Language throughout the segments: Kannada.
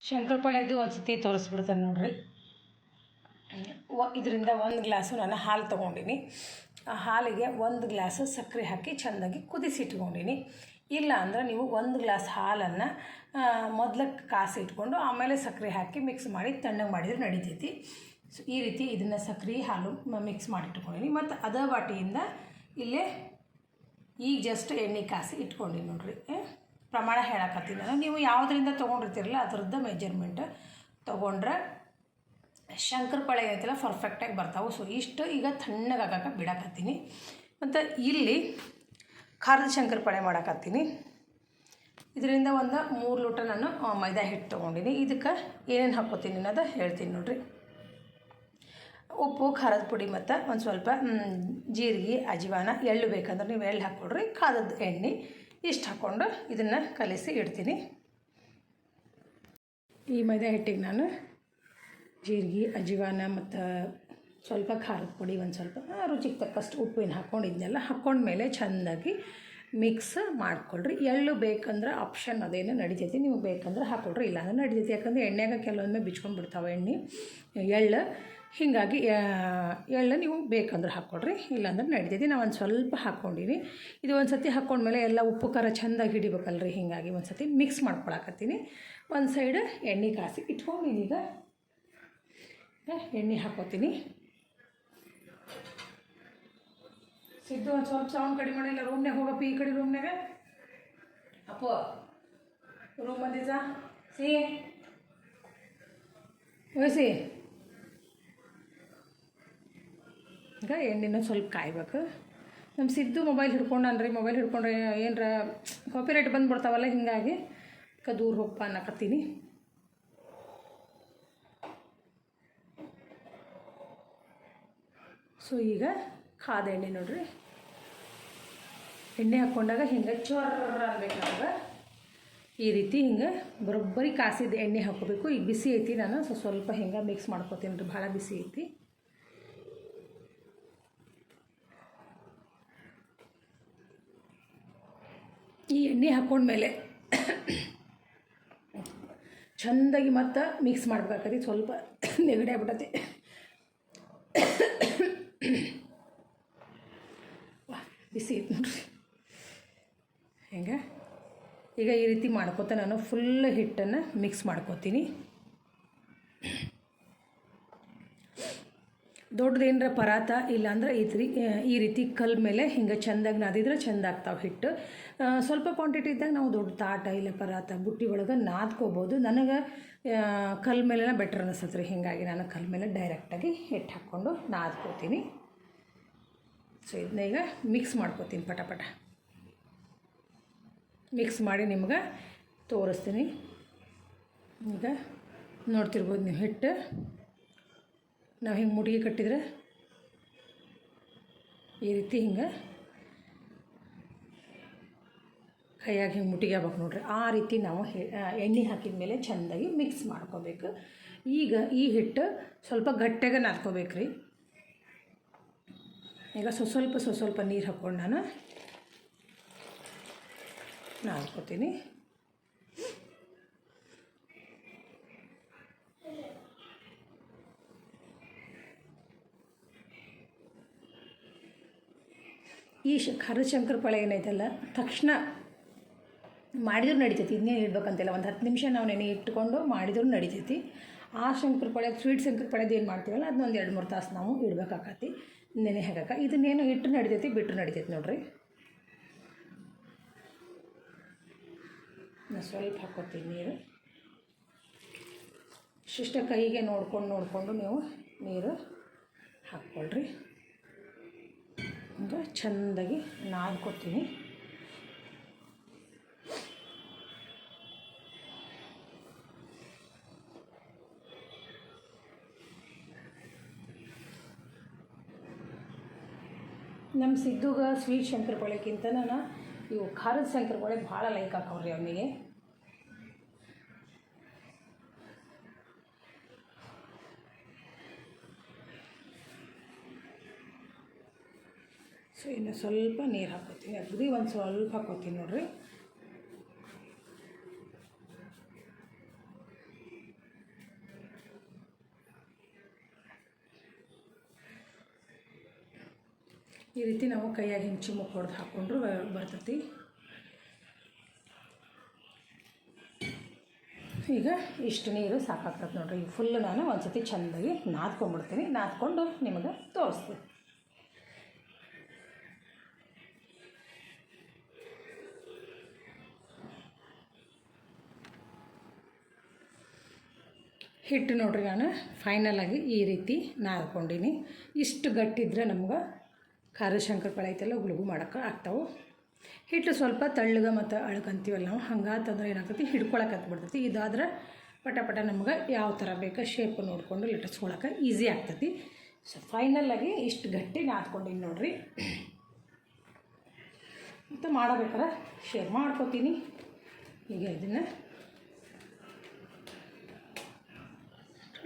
ಶಂಕರಪಾಳ್ಯದ್ದು ಒಂದು ಸತಿ ತೋರಿಸ್ಬಿಡ್ತಾನೆ ನೋಡ್ರಿ. ಇದರಿಂದ ಒಂದು ಗ್ಲಾಸು ನಾನು ಹಾಲು ತೊಗೊಂಡಿನಿ. ಆ ಹಾಲಿಗೆ ಒಂದು ಗ್ಲಾಸು ಸಕ್ಕರೆ ಹಾಕಿ ಚೆಂದಾಗಿ ಕುದಿಸಿಟ್ಕೊಂಡಿನಿ. ಇಲ್ಲ ಅಂದ್ರೆ ನೀವು ಒಂದು ಗ್ಲಾಸ್ ಹಾಲನ್ನು ಮೊದಲು ಕಾಸಿ ಇಟ್ಕೊಂಡು ಆಮೇಲೆ ಸಕ್ಕರೆ ಹಾಕಿ ಮಿಕ್ಸ್ ಮಾಡಿ ತಣ್ಣಗೆ ಮಾಡಿದ್ರೆ ನಡಿತೈತಿ. ಸೊ ಈ ರೀತಿ ಇದನ್ನು ಸಕ್ಕರೆ ಹಾಲು ಮಿಕ್ಸ್ ಮಾಡಿ ಇಟ್ಕೊಂಡಿನಿ. ಮತ್ತು ಅದ ಬಾಟಿಯಿಂದ ಇಲ್ಲೇ ಈಗ ಜಸ್ಟ್ ಎಣ್ಣೆ ಕಾಸಿ ಇಟ್ಕೊಂಡಿನಿ ನೋಡಿರಿ. ಪ್ರಮಾಣ ಹೇಳಕತ್ತೀನಿ ನಾನು ನೀವು ಯಾವುದರಿಂದ ತೊಗೊಂಡಿರ್ತೀರಲ್ಲ ಅದರದ್ದು ಮೆಜರ್ಮೆಂಟ್ ತೊಗೊಂಡ್ರೆ ಶಂಕರಪಾಳೆ ಏನೈತಲ್ಲ ಪರ್ಫೆಕ್ಟಾಗಿ ಬರ್ತಾವೆ. ಸೊ ಇಷ್ಟು ಈಗ ತಣ್ಣಗಾಗಕ್ಕೆ ಬಿಡಕತ್ತೀನಿ. ಮತ್ತು ಇಲ್ಲಿ ಖಾರದ ಶಂಕರಪಾಳೆ ಮಾಡಕತ್ತೀನಿ. ಇದರಿಂದ ಒಂದು ಮೂರು ಲೋಟ ನಾನು ಮೈದಾ ಹಿಟ್ಟು ತೊಗೊಂಡಿನಿ. ಇದಕ್ಕೆ ಏನೇನು ಹಾಕೋತೀನಿ ಅನ್ನೋದು ಹೇಳ್ತೀನಿ ನೋಡಿರಿ. ಉಪ್ಪು, ಖಾರದ ಪುಡಿ ಮತ್ತು ಒಂದು ಸ್ವಲ್ಪ ಜೀರಿಗೆ ಅಜೀವಾನ ಎಳ್ಳು ಬೇಕಂದ್ರೆ ನೀವು ಎಳ್ಳು ಹಾಕ್ಕೊಡ್ರಿ ಖಾರದ ಎಣ್ಣೆ ಇಷ್ಟು ಹಾಕ್ಕೊಂಡು ಇದನ್ನು ಕಲಿಸಿ ಇಡ್ತೀನಿ. ಈ ಮೈದಾ ಹಿಟ್ಟಿಗೆ ನಾನು ಜೀರಿಗೆ ಅಜಿವಾನ ಮತ್ತು ಸ್ವಲ್ಪ ಖಾರದ ಪುಡಿ ಒಂದು ಸ್ವಲ್ಪ ರುಚಿಗೆ ತಕ್ಕಷ್ಟು ಉಪ್ಪಿನ ಹಾಕ್ಕೊಂಡಿದ್ನೆಲ್ಲ ಹಾಕ್ಕೊಂಡ್ಮೇಲೆ ಚೆಂದಾಗಿ ಮಿಕ್ಸ್ ಮಾಡ್ಕೊಳ್ರಿ. ಎಳ್ಳು ಬೇಕಂದ್ರೆ ಆಪ್ಷನ್ ಅದೇನು ನಡಿತೈತಿ, ನೀವು ಬೇಕಂದ್ರೆ ಹಾಕ್ಕೊಳ್ರಿ ಇಲ್ಲಾಂದ್ರೆ ನಡಿತೈತಿ. ಯಾಕಂದ್ರೆ ಎಣ್ಣೆಗೆ ಕೆಲವೊಮ್ಮೆ ಬಿಚ್ಕೊಂಡ್ಬಿಡ್ತಾವೆ ಎಣ್ಣೆ. ಎಳ್ಳು, ಹೀಗಾಗಿ ಎಳ್ಳು ನೀವು ಬೇಕಂದ್ರೆ ಹಾಕ್ಕೊಡ್ರಿ ಇಲ್ಲಾಂದ್ರೆ ನಡಿತೈತಿ. ನಾವು ಒಂದು ಸ್ವಲ್ಪ ಹಾಕ್ಕೊಂಡಿನಿ ಇದು ಒಂದು ಸತಿ ಹಾಕ್ಕೊಂಡ್ಮೇಲೆ ಎಲ್ಲ ಉಪ್ಪು, ಖಾರ ಚೆಂದಾಗಿ ಹಿಡಿಬೇಕಲ್ರಿ. ಹೀಗಾಗಿ ಒಂದು ಸತಿ ಮಿಕ್ಸ್ ಮಾಡ್ಕೊಳಕತ್ತೀನಿ. ಒಂದು ಸೈಡ್ ಎಣ್ಣೆ ಕಾಸಿ ಇಟ್ಕೊಂಡಿದ್ದೀಗ ಎಣ್ಣೆ ಹಾಕೋತೀನಿ. ಸಿದ್ದು ಒಂದು ಸ್ವಲ್ಪ ಸೌಂಡ್ ಕಡಿಮೆ ಮಾಡಿಲ್ಲ ರೂಮ್ನಾಗ ಹೋಗಪ್ಪ ಈ ಕಡೆ ರೂಮ್ನಾಗ ಅಪ್ಪ ರೂಮ್ ಬಂದಿದ್ದ? ಸಿ. ಓಸಿ ಈಗ ಎಣ್ಣೆನ ಸ್ವಲ್ಪ ಕಾಯ್ಬೇಕು. ನಮ್ಮ ಸಿದ್ದು ಮೊಬೈಲ್ ಹಿಡ್ಕೊಂಡನ್ರಿ ಮೊಬೈಲ್ ಹಿಡ್ಕೊಂಡ್ರೆ ಏನರ ಕಾಪಿ ರೇಟ್ ಬಂದ್ಬಿಡ್ತಾವಲ್ಲ ಹಿಂಗಾಗಿ, ಅದಕ್ಕೆ ದೂರ ಹೋಗಪ್ಪ ಅನ್ನಕತ್ತೀನಿ. ಸೊ ಈಗ ಕಾದ ಎಣ್ಣೆ ನೋಡ್ರಿ. ಎಣ್ಣೆ ಹಾಕ್ಕೊಂಡಾಗ ಹಿಂಗೆ ಚೊರ್ರ ಅನ್ಬೇಕಾದ್ರೆ ಈ ರೀತಿ ಹಿಂಗೆ ಬರೋಬ್ಬರಿ ಕಾಸಿದ ಎಣ್ಣೆ ಹಾಕೋಬೇಕು. ಈಗ ಬಿಸಿ ಐತಿ ನಾನು ಸೊ ಸ್ವಲ್ಪ ಹಿಂಗೆ ಮಿಕ್ಸ್ ಮಾಡ್ಕೊತೀನಿ ರೀ. ಭಾಳ ಬಿಸಿ ಐತಿ. ಈ ಎಣ್ಣೆ ಹಾಕ್ಕೊಂಡ್ಮೇಲೆ ಚೆಂದಾಗಿ ಮತ್ತೆ ಮಿಕ್ಸ್ ಮಾಡ್ಬೇಕಾಕತಿ ಸ್ವಲ್ಪ ನೆಗಡಿ ಆಗ್ಬಿಟ್ಟತಿ ಬಿಸಿ ಐತಿ ನೋಡ್ರಿ. ಹೆಂಗೆ. ಈಗ ಈ ರೀತಿ ಮಾಡ್ಕೊತ ನಾನು ಫುಲ್ ಹಿಟ್ಟನ್ನು ಮಿಕ್ಸ್ ಮಾಡ್ಕೊತೀನಿ. ದೊಡ್ಡದೇನರ ಪರಾತ ಇಲ್ಲಾಂದ್ರೆ ಈ ರೀ ಈ ರೀತಿ ಕಲ್ ಮೇಲೆ ಹಿಂಗೆ ಚೆಂದಾಗಿ ನಾದಿದ್ರೆ ಚೆಂದ ಆಗ್ತಾವೆ ಹಿಟ್ಟು. ಸ್ವಲ್ಪ ಕ್ವಾಂಟಿಟಿ ಇದ್ದಾಗ ನಾವು ದೊಡ್ಡ ತಾಟ ಇಲ್ಲ ಪರಾತ, ಬುಟ್ಟಿ ಒಳಗೆ ನಾದ್ಕೋಬೋದು. ನನಗೆ ಕಲ್ ಮೇಲೆ ಬೆಟ್ರ್ ಅನಿಸ್ತದೆ ರೀ ಹೀಗಾಗಿ ನಾನು ಕಲ್ ಮೇಲೆ ಡೈರೆಕ್ಟಾಗಿ ಹಿಟ್ಟು ಹಾಕ್ಕೊಂಡು ನಾದ್ಕೋತೀನಿ. ಸೊ ಇದನ್ನ ಈಗ ಮಿಕ್ಸ್ ಮಾಡ್ಕೋತೀನಿ ಪಟ ಪಟ. ಮಿಕ್ಸ್ ಮಾಡಿ ನಿಮ್ಗೆ ತೋರಿಸ್ತೀನಿ. ಈಗ ನೋಡ್ತಿರ್ಬೋದು ನೀವು ಹಿಟ್ಟು. ನಾವು ಹಿಂಗೆ ಮುಡಿಗೆ ಕಟ್ಟಿದ್ರೆ ಈ ರೀತಿ ಹಿಂಗೆ ಕೈಯಾಗಿ ಹಿಂಗೆ ಮುಟ್ಟಿಗೆ ಆಗ್ಬೇಕು ನೋಡ್ರಿ. ಆ ರೀತಿ ನಾವು ಎಣ್ಣೆ ಹಾಕಿದ ಮೇಲೆ ಚೆಂದಾಗಿ ಮಿಕ್ಸ್ ಮಾಡ್ಕೋಬೇಕು. ಈಗ ಈ ಹಿಟ್ಟು ಸ್ವಲ್ಪ ಗಟ್ಟಿಗೆ ನಾದ್ಕೋಬೇಕು ರೀ ಈಗ ಸ್ವಲ್ಪ ಸ್ವ ಸ್ವಲ್ಪ ನೀರು ಹಾಕ್ಕೊಂಡು ನಾನು ನಾದ್ಕೋತೀನಿ ಈ ಶ ಪಳೆ ಏನೈತಲ್ಲ? ತಕ್ಷಣ ಮಾಡಿದ್ರು ನಡಿತೈತಿ ಇದನ್ನೇ ಇಡ್ಬೇಕಂತಿಲ್ಲ ಒಂದು ಹತ್ತು ನಿಮಿಷ ನಾವು ನೆನೆ ಇಟ್ಕೊಂಡು ಮಾಡಿದ್ರು ನಡಿತೈತಿ. ಆ ಶಂಕರಪಾಳೆ ಸ್ವೀಟ್ ಶಂಕರಪಾಳೆದು ಏನು ಮಾಡ್ತೀವಲ್ಲ ಅದನ್ನ ಒಂದು ಎರಡು ಮೂರು ತಾಸು ನಾವು ಇಡ್ಬೇಕಾಕತಿ, ನೆನೆ ಹಾಕಕ್ಕೆ ಇದನ್ನೇನು ಇಟ್ಟು ನಡಿತೈತಿ, ಬಿಟ್ಟು ನಡಿತೈತಿ ನೋಡ್ರಿ. ಸ್ವಲ್ಪ ಹಾಕೋತೀನಿ. ನೀರು ಶಿಷ್ಟ ಕೈಗೆ ನೋಡ್ಕೊಂಡು ನೋಡಿಕೊಂಡು ನೀವು ನೀರು ಹಾಕ್ಕೊಳ್ರಿ. ಹಿಂಗೆ ಚೆಂದಾಗಿ ನಾದ್ಕೊತೀನಿ. ನಮ್ಮ ಸಿದ್ದುಗ ಸ್ವೀಟ್ ಶಂಕರಪಾಳೆಕ್ಕಿಂತ ನಾನು ಇವು ಖಾರದ ಸಂಕ್ರಗಳೇ ಭಾಳ ಲೈಕ್ ಹಾಕವ್ರಿ ಅವನಿಗೆ ಸೊ ಇನ್ನು ಸ್ವಲ್ಪ ನೀರು ಹಾಕೋತೀನಿ ಅಗದಿ ಒಂದು ಸ್ವಲ್ಪ ಹಾಕೋತೀನಿ ನೋಡಿರಿ ಈ ರೀತಿ ನಾವು ಕೈಯಾಗಿ ಹಿಂಗೆ ಚಿಮ್ಮಕ್ಕೆ ಹೊಡೆದು ಹಾಕ್ಕೊಂಡ್ರು ಬರ್ತೈತಿ. ಈಗ ಇಷ್ಟು ನೀರು ಸಾಕಾಗ್ತದೆ ನೋಡ್ರಿ. ಈಗ ಫುಲ್ ನಾನು ಒಂದು ಸತಿ ಚೆಂದಾಗಿ ನಾದ್ಕೊಂಡ್ಬಿಡ್ತೀನಿ. ನಾದ್ಕೊಂಡು ನಿಮಗೆ ತೋರಿಸ್ತೀನಿ. ಹಿಟ್ಟು ನೋಡ್ರಿ ನಾನು ಫೈನಲಾಗಿ ಈ ರೀತಿ ನಾದ್ಕೊಂಡೀನಿ. ಇಷ್ಟು ಗಟ್ಟಿದ್ರೆ ನಮ್ಗೆ ಖಾರ ಶಂಕರಪಾಳೆ ಐತೆಲ್ಲ ಗುಳುಗು ಮಾಡೋಕೆ ಆಗ್ತಾವೆ. ಹಿಟ್ಟು ಸ್ವಲ್ಪ ತಳ್ಳುಗ ಮತ್ತು ಅಳ್ಕಂತೀವಲ್ಲ ನಾವು, ಹಂಗಾತಂದ್ರೆ ಏನಾಗ್ತೈತಿ? ಹಿಡ್ಕೊಳಕ್ಕೆ ಬಿಡ್ತೈತಿ ಇದಾದ್ರೆ ಪಟ ಪಟ ನಮ್ಗೆ ಯಾವ ಥರ ಬೇಕು ಶೇಪ್ ನೋಡಿಕೊಂಡು ಲಟ್ಟಿಸ್ಕೊಳಕ್ಕೆ ಈಸಿ ಆಗ್ತೈತಿ. ಸೊ ಫೈನಲ್ಲಾಗಿ ಇಷ್ಟು ಗಟ್ಟಿ ನಾದ್ಕೊಂಡೀನಿ ನೋಡಿರಿ. ಮತ್ತು ಮಾಡಬೇಕಾರೆ ಶೇರ್ ಮಾಡ್ಕೋತೀನಿ. ಈಗ ಇದನ್ನು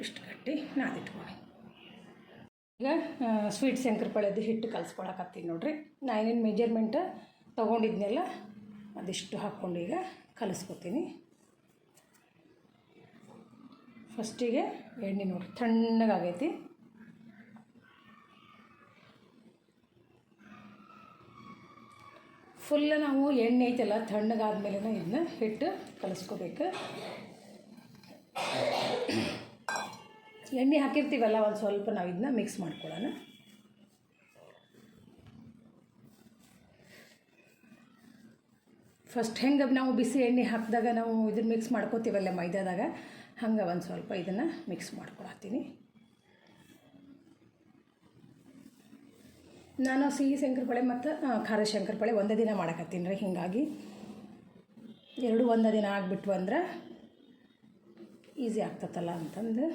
ಇಷ್ಟು ಗಟ್ಟಿ ನಾದಿಟ್ಕೊಳ್ಳಿ ಈಗ ಸ್ವೀಟ್ ಶಂಕರಪಾಳ್ಯದ್ದು ಹಿಟ್ಟು ಕಲಿಸ್ಕೊಳಕತ್ತೀನಿ ನೋಡ್ರಿ. ನಾನೇನು ಮೆಜರ್ಮೆಂಟ್ ತೊಗೊಂಡಿದ್ನೆಲ್ಲ ಅದಿಷ್ಟು ಹಾಕ್ಕೊಂಡು ಈಗ ಕಲಿಸ್ಕೊತೀನಿ. ಫಸ್ಟಿಗೆ ಎಣ್ಣೆ ನೋಡ್ರಿ, ತಣ್ಣಗಾಗೈತಿ. ಫುಲ್ ನಾವು ಎಣ್ಣೆ ಐತಲ್ಲ ತಣ್ಣಗಾದ್ಮೇಲೆ ಇದನ್ನ ಹಿಟ್ಟು ಕಲಿಸ್ಕೋಬೇಕು. ಎಣ್ಣೆ ಹಾಕಿರ್ತೀವಲ್ಲ, ಒಂದು ಸ್ವಲ್ಪ ನಾವು ಇದನ್ನ ಮಿಕ್ಸ್ ಮಾಡ್ಕೊಳ್ಳೋಣ. ಫಸ್ಟ್ ಹೆಂಗೆ ನಾವು ಬಿಸಿ ಎಣ್ಣೆ ಹಾಕಿದಾಗ ನಾವು ಇದನ್ನ ಮಿಕ್ಸ್ ಮಾಡ್ಕೋತೀವಲ್ಲ ಮೈದಾದಾಗ, ಹಂಗೆ ಒಂದು ಸ್ವಲ್ಪ ಇದನ್ನು ಮಿಕ್ಸ್ ಮಾಡ್ಕೊಳತ್ತೀನಿ. ನಾನು ಸಿಹಿ ಶಂಕರಪಾಳೆ ಮತ್ತು ಖಾರ ಶಂಕರಪಾಳೆ ಒಂದೇ ದಿನ ಮಾಡಕತ್ತೀನಿ ರೀ, ಹೀಗಾಗಿ. ಎರಡು ಒಂದೇ ದಿನ ಆಗಿಬಿಟ್ವು ಅಂದ್ರೆ ಈಸಿ ಆಗ್ತತಲ್ಲ ಅಂತಂದು.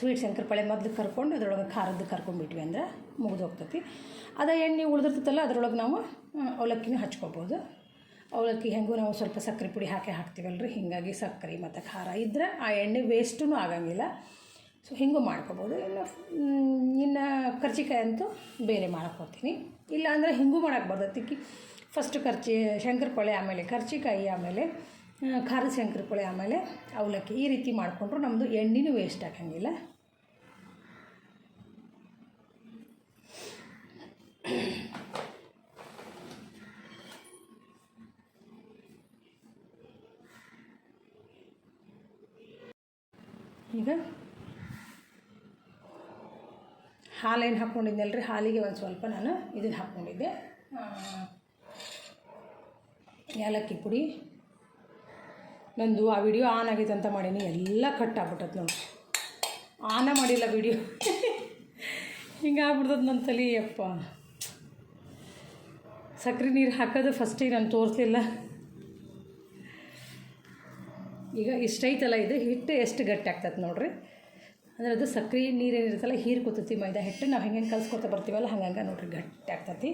ಸ್ವೀಟ್ ಶಂಕರಪಾಳೆ ಮೊದಲು ಕರ್ಕೊಂಡು ಅದರೊಳಗೆ ಖಾರದ್ದು ಕರ್ಕೊಂಡ್ಬಿಟ್ವಿ ಅಂದ್ರೆ ಮುಗಿದು ಹೋಗ್ತೈತಿ ಅದ ಎಣ್ಣೆ ಉಳಿದಿರ್ತೈತಲ್ಲ, ಅದರೊಳಗೆ ನಾವು ಅವಲಕ್ಕಿನೂ ಹಚ್ಕೊಬೋದು. ಅವಲಕ್ಕಿ ಹೆಂಗೂ ನಾವು ಸ್ವಲ್ಪ ಸಕ್ಕರೆ ಪುಡಿ ಹಾಕಿ ಹಾಕ್ತೀವಲ್ರಿ, ಹೀಗಾಗಿ ಸಕ್ಕರೆ ಮತ್ತು ಖಾರ ಇದ್ದರೆ ಆ ಎಣ್ಣೆ ವೇಸ್ಟೂ ಆಗಂಗಿಲ್ಲ. ಸೊ ಹಿಂಗೂ ಮಾಡ್ಕೊಬೋದು. ಇನ್ನು ಇನ್ನು ಕರ್ಜಿಕಾಯಿ ಅಂತೂ ಬೇರೆ ಮಾಡ್ಕೊತೀನಿ ಇಲ್ಲ ಅಂದರೆ ಹಿಂಗೂ ಮಾಡಕ್ಕೆ ಬರ್ತೈತಿ. ಫಸ್ಟ್ ಕರ್ಚಿ, ಶಂಕರಪಾಳೆ ಆಮೇಲೆ ಕರ್ಜಿಕಾಯಿ ಆಮೇಲೆ ಆ, ಶಂಕರ ಪುಳಿ ಆಮೇಲೆ ಅವಲಕ್ಕಿ. ಈ ರೀತಿ ಮಾಡಿಕೊಂಡ್ರು ನಮ್ಮದು ಎಣ್ಣೆನೂ ವೇಸ್ಟ್ ಆಗಂಗಿಲ್ಲ. ಈಗ ಹಾಲೇನು ಹಾಕ್ಕೊಂಡಿದ್ನಲ್ಲ ರೀ ಹಾಲಿಗೆ ಒಂದು ಸ್ವಲ್ಪ ನಾನು ಇದನ್ನು ಹಾಕ್ಕೊಂಡಿದ್ದೆ ಏಲಕ್ಕಿ ಪುಡಿ. ನಂದು ಆ ವಿಡಿಯೋ ಆನ್ ಆಗೈತೆ ಅಂತ ಮಾಡೀನಿ, ಎಲ್ಲ ಕಟ್ ಆಗ್ಬಿಟ್ಟದ ನೋಡಿ. ಆನ ಮಾಡಿಲ್ಲ ವಿಡಿಯೋ ಹಿಂಗೆ ಆಗ್ಬಿಡ್ತದ ನನ್ನ ತಲೆ ಅಪ್ಪ ಸಕ್ಕರೆ ನೀರು ಹಾಕೋದು ಫಸ್ಟಿಗೆ ನಾನು ತೋರಿಸ್ಲಿಲ್ಲ. ಈಗ ಇಷ್ಟೈತಲ್ಲ ಇದು? ಹಿಟ್ಟು ಎಷ್ಟು ಗಟ್ಟಿ ಆಗ್ತದೆ ನೋಡ್ರಿ? ಅಂದರೆ ಅದು ಸಕ್ಕರೆ ನೀರು ಹೀರ್ ಹೀರ್ಕೊತೈತಿ ಮೈದಾ ಹಿಟ್ಟು, ನಾವು ಹೆಂಗೆ ಕಲ್ಸ್ಕೊತ ಬರ್ತೀವಲ್ಲ, ಹಂಗಂಗೆ ನೋಡ್ರಿ ಗಟ್ಟಿ ಆಗ್ತೈತಿ.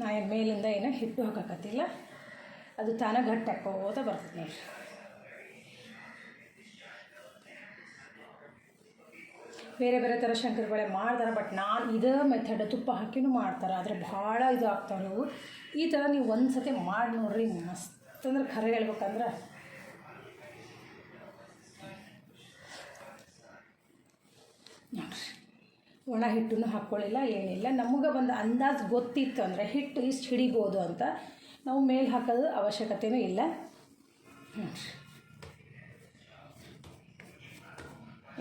ನಾ ಮೇಲಿಂದ ಏನೋ ಹಿಟ್ಟು ಹಾಕಕತ್ತಿಲ್ಲ. ಅದು ತಾನೇ ಗಟ್ಟಿ ಹಾಕೋತ ಬರ್ತದೆ ನೋಡ್ರಿ. ಬೇರೆ ಬೇರೆ ಥರ ಶಂಕರಪಾಳೆ ಮಾಡ್ತಾರೆ ಬಟ್ ನಾನು ಇದೇ ಮೆಥಡ್ ತುಪ್ಪ ಹಾಕಿನೂ ಮಾಡ್ತಾರೆ. ಆದರೆ ಭಾಳ ಇದು ಆಗ್ತಾವೆ ನೀವು ಈ ಥರ ನೀವು ಒಂದು ಸತಿ ಮಾಡಿ ನೋಡ್ರಿ, ಮಸ್ತ್ ಅಂದ್ರೆ ಖರೆ ಹೇಳ್ಬೇಕಂದ್ರೆ ಒಣ ಹಿಟ್ಟನ್ನು ಹಾಕ್ಕೊಳ್ಳಿಲ್ಲ ಏನಿಲ್ಲ. ನಮಗೆ ಒಂದು ಅಂದಾಜು ಗೊತ್ತಿತ್ತು ಅಂದರೆ ಹಿಟ್ಟು ಇಷ್ಟು ಹಿಡಿಬೋದು ಅಂತ. ನಾವು ಮೇಲೆ ಹಾಕೋದು ಅವಶ್ಯಕತೆಯೂ ಇಲ್ಲ.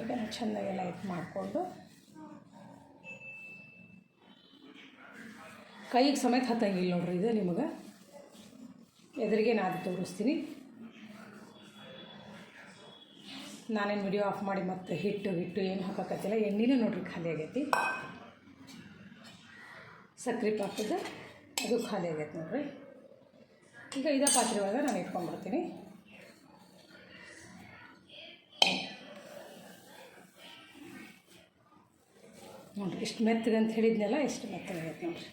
ಈಗ ಚೆನ್ನಾಗೆಲ್ಲ ಇದು ಮಾಡಿಕೊಂಡು ಕೈಗೆ ಸಮೇತ ಹತ್ತಂಗಿಲ್ಲ ನೋಡ್ರಿ ಇದು ನಿಮಗೆ. ಎದುರಿಗೆ ನಾನು ತೋರಿಸ್ತೀನಿ. ನಾನೇನು ವಿಡಿಯೋ ಆಫ್ ಮಾಡಿ ಮತ್ತೆ ಹಿಟ್ಟು ಹಿಟ್ಟು ಏನು ಹಾಕಕತ್ತಿಲ್ಲ ಎಣ್ಣೆನೂ ನೋಡ್ರಿ ಖಾಲಿ ಆಗೈತಿ. ಸಕ್ಕರೆ ಪಾಕದ ಅದು ಖಾಲಿ ಆಗೈತೆ ನೋಡ್ರಿ. ಈಗ ಇದೇ ಪಾತ್ರೆ ಒಳಗೆ ನಾನು ಇಟ್ಕೊಂಡ್ಬಿಡ್ತೀನಿ. ನೋಡ್ರಿ ಇಷ್ಟು ಮೆತ್ತಗೆ ಅಂತ ಹೇಳಿದ್ನಲ್ಲ ಇಷ್ಟು ಮೆತ್ತಗಾಗೈತೆ ನೋಡ್ರಿ.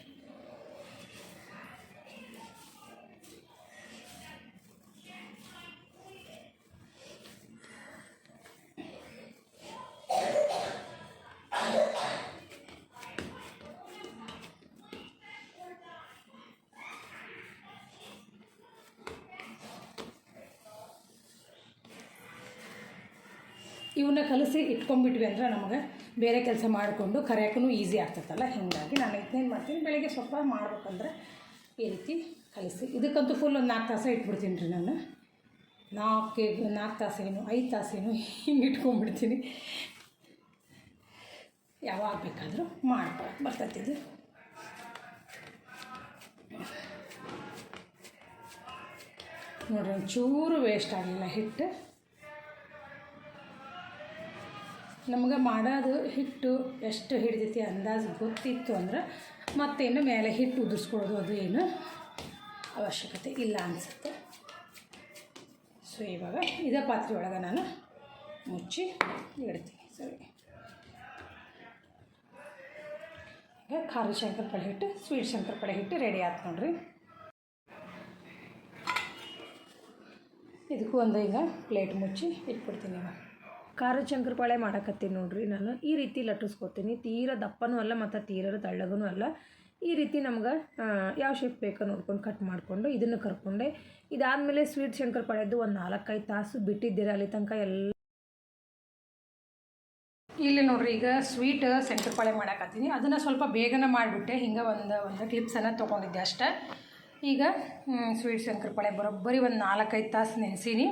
ಇವನ್ನ ಕಲಸಿ ಇಟ್ಕೊಂಡ್ಬಿಟ್ವಿ ಅಂದ್ರೆ ನಮಗೆ ಬೇರೆ ಕೆಲಸ ಮಾಡಿಕೊಂಡು ಕರೆಯೋಕ್ಕೂ ಈಸಿ ಆಗ್ತೈತಲ್ಲ ಹೀಗಾಗಿ ನಾನು ಇದನ್ನೇನು ಮಾಡ್ತೀನಿ, ಬೆಳಗ್ಗೆ ಸ್ವಲ್ಪ ಮಾಡ್ಬೇಕಂದ್ರೆ ಈ ರೀತಿ ಕಲಿಸಿ. ಇದಕ್ಕಂತೂ ಫುಲ್ ಒಂದು ನಾಲ್ಕು ತಾಸು ಇಟ್ಬಿಡ್ತೀನಿ ರೀ ನಾನು. ನಾಲ್ಕು ನಾಲ್ಕು ತಾಸೇನು ಐದು ತಾಸೇನು ಹಿಂಗೆ ಇಟ್ಕೊಂಡ್ಬಿಡ್ತೀನಿ. ಯಾವಾಗ ಬೇಕಾದರೂ ಮಾಡ್ಕೊಳಕ್ಕೆ ಬರ್ತೈತಿ ಇದು. ನೋಡ್ರಿ, ಒಂಚೂರು ವೇಸ್ಟ್ ಆಗಲಿಲ್ಲ ಹಿಟ್ಟು. ನಮ್ಗೆ ಮಾಡೋದು ಹಿಟ್ಟು ಎಷ್ಟು ಹಿಡಿದೈತಿ ಅಂದಾಜು ಗೊತ್ತಿತ್ತು ಅಂದ್ರೆ ಮತ್ತೇನು ಮೇಲೆ ಹಿಟ್ಟು ಉದುರಿಸ್ಕೊಳ್ಳೋದು ಅದು ಏನು ಅವಶ್ಯಕತೆ ಇಲ್ಲ ಅನಿಸುತ್ತೆ. ಸೊ ಇವಾಗ ಇದೇ ಪಾತ್ರೆ ಒಳಗೆ ನಾನು ಮುಚ್ಚಿ ಇಡ್ತೀನಿ. ಸರಿ ಈಗ ಖಾರ ಶಂಕರಪಳೆ ಹಿಟ್ಟು ಸ್ವೀಟ್ ಶಂಕರಪಳೆ ಹಿಟ್ಟು ರೆಡಿ ಆಯ್ತು ನೋಡ್ರಿ. ಇದಕ್ಕೂ ಒಂದು ಈಗ ಪ್ಲೇಟ್ ಮುಚ್ಚಿ ಇಟ್ಬಿಡ್ತೀನಿ ಇವಾಗ. ಖಾರದ ಶಂಕರಪಾಳೆ ಮಾಡಕತ್ತೀನಿ ನೋಡ್ರಿ ನಾನು. ಈ ರೀತಿ ಲಟ್ಟಿಸ್ಕೊತೀನಿ. ತೀರ ದಪ್ಪನೂ ಅಲ್ಲ ಮತ್ತು ತೀರ ತಳ್ಳಗೂ ಅಲ್ಲ. ಈ ರೀತಿ ನಮ್ಗೆ ಯಾವ ಶೇಪ್ ಬೇಕೋ ನೋಡ್ಕೊಂಡು ಕಟ್ ಮಾಡಿಕೊಂಡು ಇದನ್ನು ಕರ್ಕೊಂಡೆ. ಇದಾದಮೇಲೆ ಸ್ವೀಟ್ ಶಂಕರಪಾಳೆದು ಒಂದು ನಾಲ್ಕೈದು ತಾಸು ಬಿಟ್ಟಿದ್ದೀರ ಅಲ್ಲಿ ತನಕ ಎಲ್ಲ ಇಲ್ಲಿ ನೋಡ್ರಿ, ಈಗ ಸ್ವೀಟ್ ಶಂಕರಪಾಳೆ ಮಾಡಕತ್ತೀನಿ. ಅದನ್ನು ಸ್ವಲ್ಪ ಬೇಗನೆ ಮಾಡಿಬಿಟ್ಟೆ. ಹಿಂಗೆ ಒಂದು ಒಂದು ಕ್ಲಿಪ್ಸನ್ನು ತೊಗೊಂಡಿದ್ದೆ ಅಷ್ಟೇ. ಈಗ ಸ್ವೀಟ್ ಶಂಕರಪಾಳೆ ಬರೋಬ್ಬರಿ ಒಂದು ನಾಲ್ಕೈದು ತಾಸು ನೆನೆಸೀನಿ.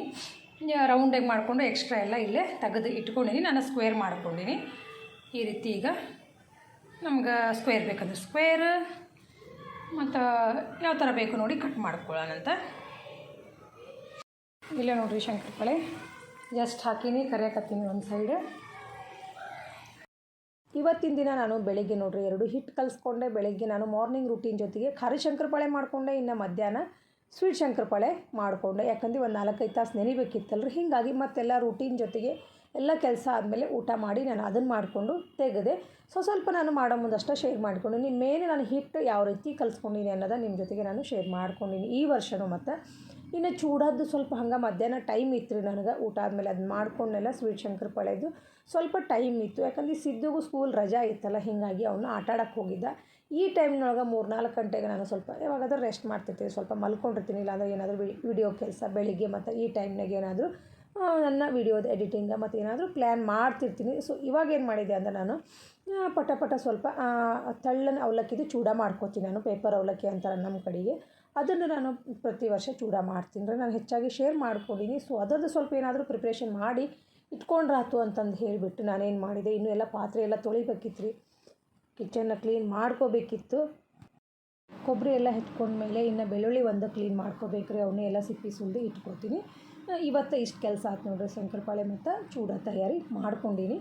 ರೌಂಡಾಗಿ ಮಾಡಿಕೊಂಡು ಎಕ್ಸ್ಟ್ರಾ ಎಲ್ಲ ಇಲ್ಲೇ ತೆಗೆದು ಇಟ್ಕೊಂಡಿನಿ ನಾನು ಸ್ಕ್ವೇರ್ ಮಾಡ್ಕೊಂಡಿನಿ ಈ ರೀತಿ ಈಗ ನಮ್ಗೆ ಸ್ಕ್ವೇರ್ ಬೇಕಂದ್ರೆ ಸ್ಕ್ವೇರ್ ಮತ್ತು ಯಾವ ಥರ ಬೇಕು ನೋಡಿ ಕಟ್ ಮಾಡ್ಕೊಳ್ಳೋಣಂತ ಇಲ್ಲೇ ನೋಡಿರಿ ಶಂಕರಪಾಳೆ ಜಸ್ಟ್ ಹಾಕೀನಿ, ಕರಿಯಕತ್ತೀನಿ ಒಂದು ಸೈಡ್ ಇವತ್ತಿನ ದಿನ ನಾನು ಬೆಳಿಗ್ಗೆ ನೋಡಿರಿ ಎರಡು ಹಿಟ್ಟು ಕಲಿಸ್ಕೊಂಡೆ. ಬೆಳಗ್ಗೆ ನಾನು ಮಾರ್ನಿಂಗ್ ರೂಟೀನ್ ಜೊತೆಗೆ ಖಾರ ಶಂಕರಪಾಳೆ ಮಾಡಿಕೊಂಡೆ. ಇನ್ನು ಮಧ್ಯಾಹ್ನ ಸ್ವೀಟ್ ಶಂಕರಪಾಳೆ ಮಾಡಿಕೊಂಡೆ. ಯಾಕಂದ್ರೆ ಒಂದು ನಾಲ್ಕೈದು ತಾಸು ನೆನಿಬೇಕಿತ್ತಲ್ರಿ. ಹೀಗಾಗಿ ಮತ್ತೆಲ್ಲ ರೂಟೀನ್ ಜೊತೆಗೆ ಎಲ್ಲ ಕೆಲಸ ಆದಮೇಲೆ ಊಟ ಮಾಡಿ ನಾನು ಅದನ್ನು ಮಾಡಿಕೊಂಡು ತೆಗೆದೆ. ಸೊ ಸ್ವಲ್ಪ ನಾನು ಮಾಡೋ ಮುಂದಷ್ಟು ಶೇರ್ ಮಾಡ್ಕೊಂಡಿನಿ ಮೇನ್ ನಾನು ಹಿಟ್ಟು ಯಾವ ರೀತಿ ಕಲಿಸ್ಕೊಂಡಿನಿ ಅನ್ನೋದ ನಿಮ್ಮ ಜೊತೆಗೆ ನಾನು ಶೇರ್ ಮಾಡ್ಕೊಂಡಿನಿ ಈ ವರ್ಷವೂ ಮತ್ತು. ಇನ್ನು ಚೂಡಾದ್ದು ಸ್ವಲ್ಪ ಹಂಗೆ ಮಧ್ಯಾಹ್ನ ಟೈಮ್ ಇತ್ತು ರೀ ನನಗೆ. ಊಟ ಆದಮೇಲೆ ಅದನ್ನ ಮಾಡ್ಕೊಂಡೆಲ್ಲ ಸ್ವೀಟ್ ಶಂಕರಪಾಳೆದು ಸ್ವಲ್ಪ ಟೈಮ್ ಇತ್ತು. ಯಾಕಂದ್ರೆ ಸಿದ್ದುಗೂ ಸ್ಕೂಲ್ ರಜಾ ಇತ್ತಲ್ಲ, ಹೀಗಾಗಿ ಅವನು ಆಟ ಆಡಕ್ಕೆ ಹೋಗಿದ್ದ. ಈ ಟೈಮ್ನೊಳಗೆ ಮೂರು ನಾಲ್ಕು ಗಂಟೆಗೆ ನಾನು ಸ್ವಲ್ಪ ಯಾವಾಗಾದ್ರೂ ರೆಸ್ಟ್ ಮಾಡ್ತಿರ್ತೀನಿ, ಸ್ವಲ್ಪ ಮಲ್ಕೊಂಡಿರ್ತೀನಿ, ಇಲ್ಲಾಂದ್ರೆ ಏನಾದರೂ ವಿಡಿಯೋ ಕೆಲಸ ಬೆಳಿಗ್ಗೆ ಮತ್ತು ಈ ಟೈಮ್ನಾಗ ಏನಾದರೂ ನನ್ನ ವಿಡಿಯೋದ ಎಡಿಟಿಂಗ ಮತ್ತು ಏನಾದರೂ ಪ್ಲ್ಯಾನ್ ಮಾಡ್ತಿರ್ತೀನಿ. ಸೊ, ಇವಾಗ ಏನು ಮಾಡಿದೆ ಅಂದರೆ ನಾನು ಪಟ ಪಟ ಸ್ವಲ್ಪ ತಳ್ಳನ ಅವಲಕ್ಕಿದು ಚೂಡ ಮಾಡ್ಕೋತೀನಿ ನಾನು, ಪೇಪರ್ ಅವಲಕ್ಕಿ ಅಂತಾರೆ ನಮ್ಮ ಕಡೆಗೆ. ಅದನ್ನು ನಾನು ಪ್ರತಿ ವರ್ಷ ಚೂಡ ಮಾಡ್ತೀನಿ. ನಾನು ಹೆಚ್ಚಾಗಿ ಶೇರ್ ಮಾಡ್ಕೊಂಡಿನಿ. ಸೊ, ಅದರದ್ದು ಸ್ವಲ್ಪ ಏನಾದರೂ ಪ್ರಿಪ್ರೇಷನ್ ಮಾಡಿ ಇಟ್ಕೊಂಡ್ರಾತು ಅಂತಂದು ಹೇಳಿಬಿಟ್ಟು ನಾನೇನು ಮಾಡಿದೆ, ಇನ್ನೂ ಎಲ್ಲ ಪಾತ್ರೆ ಎಲ್ಲ ತೊಳಿಬೇಕಿತ್ತು ರೀ ಕಿಚನ್ನ ಕ್ಲೀನ್ ಮಾಡ್ಕೋಬೇಕಿತ್ತು. ಕೊಬ್ಬರಿ ಎಲ್ಲ ಹೆಚ್ಕೊಂಡ್ಮೇಲೆ ಇನ್ನು ಬೆಳ್ಳುಳ್ಳಿ ಒಂದು ಕ್ಲೀನ್ ಮಾಡ್ಕೋಬೇಕು ರೀ ಎಲ್ಲ ಸಿಪ್ಪಿ ಸುಲಿದು ಇಟ್ಕೊತೀನಿ ಇವತ್ತು ಇಷ್ಟು ಕೆಲಸ ಆಯ್ತು ನೋಡ್ರಿ, ಶಂಕರಪಾಳೆ ಮತ್ತು ಚೂಡ ತಯಾರಿ ಮಾಡ್ಕೊಂಡಿನಿ.